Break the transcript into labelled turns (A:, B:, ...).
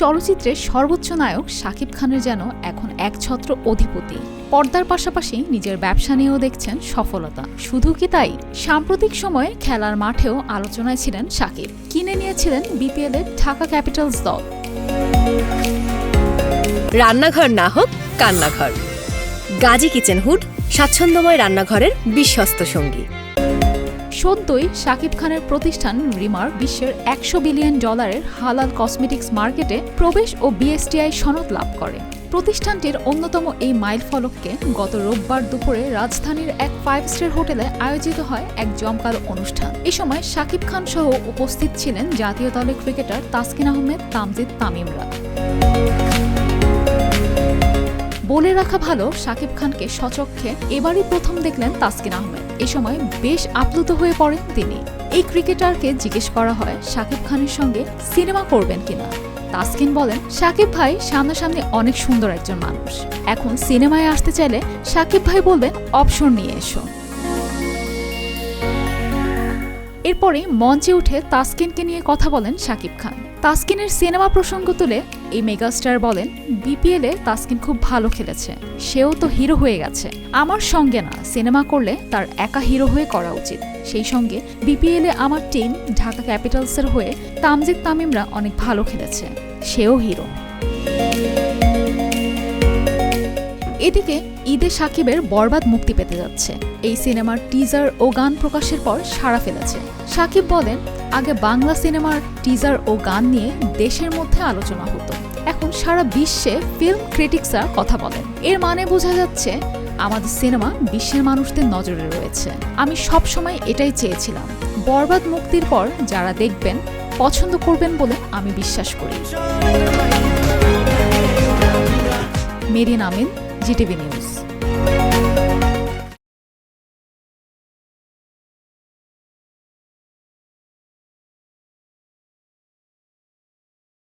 A: চলচ্চিত্রের সর্বোচ্চ নায়ক শাকিব খানের যেন এখন একছত্র অধিপতি। পর্দার পাশাপাশি নিজের ব্যবসা নিয়েও দেখছেন সফলতা। শুধু কি তাই? সাম্প্রতিক সময়ে খেলার মাঠেও আলোচনায় ছিলেন শাকিব। কিনে নিয়েছিলেন বিপিএল এর ঢাকা ক্যাপিটালস দল।
B: রান্নাঘর না হোক কান্নাঘর। গাজী কিচেন হুড, স্বাচ্ছন্দ্যময় রান্নাঘরের বিশ্বস্ত সঙ্গী।
A: সদ্যই শাকিব খানের প্রতিষ্ঠান রিমার বিশ্বের একশো বিলিয়ন ডলারের হালাল কসমেটিক্স মার্কেটে প্রবেশ ও বিএসটিআই সনদ লাভ করে। প্রতিষ্ঠানটির অন্যতম এই মাইল ফলককে গত রোববার দুপুরে রাজধানীর এক ফাইভ স্টার হোটেলে আয়োজিত হয় এক জমকালো অনুষ্ঠান। এ সময় শাকিব খান সহ উপস্থিত ছিলেন জাতীয় দলের ক্রিকেটার তাসকিন আহমেদ, তামজিদ, তামিমরা। বলে রাখা ভালো, শাকিব খানকে সচক্ষে এবারই প্রথম দেখলেন তাসকিন আহমেদ। এ সময় বেশ আপ্লুত হয়ে পড়েন তিনি। এই ক্রিকেটারকে জিজ্ঞেস করা হয়, শাকিব খানের সঙ্গে সিনেমা করবেন কিনা? তাসকিন বলেন, শাকিব ভাই সামনাসামনি অনেক সুন্দর একজন মানুষ। এখন সিনেমায় আসতে চাইলে শাকিব ভাই বলবেন অপশন নিয়ে এসো। এরপরে মঞ্চে উঠে তাসকিনকে নিয়ে কথা বলেন শাকিব খান। তাসকিনের সিনেমা প্রসঙ্গ তুলে এই মেগাস্টার বলেন, বিপিএল তাসকিন খুব ভালো খেলেছে। সেও তো হিরো হয়ে গেছে। আমার সঙ্গে না, সিনেমা করলে তার একা হিরো হয়ে করা উচিত। সেই সঙ্গে বিপিএল আমার টিম, ঢাকা ক্যাপিটালসের হয়ে তামজিদ তামিমরা অনেক ভালো খেলেছে। সেও হিরো। এদিকে ঈদে সাকিবের বরবাদ মুক্তি পেতে যাচ্ছে। এই সিনেমার টিজার ও গান প্রকাশের পর সাড়া ফেলেছে। সাকিব বলেন, আগে বাংলা সিনেমার টিজার ও গান নিয়ে দেশের মধ্যে আলোচনা হতো। এখন সারা বিশ্বে ফিল্ম ক্রিটিক্সরা কথা বলেন। এর মানে বোঝা যাচ্ছে, আমাদের সিনেমা বিশ্বের মানুষদের নজরে রয়েছে। আমি সব সময় এটাই চেয়েছিলাম। বরবাদ মুক্তির পর যারা দেখবেন, পছন্দ করবেন বলে আমি বিশ্বাস করি। মেরিন আমিন জিটিভি নিউজ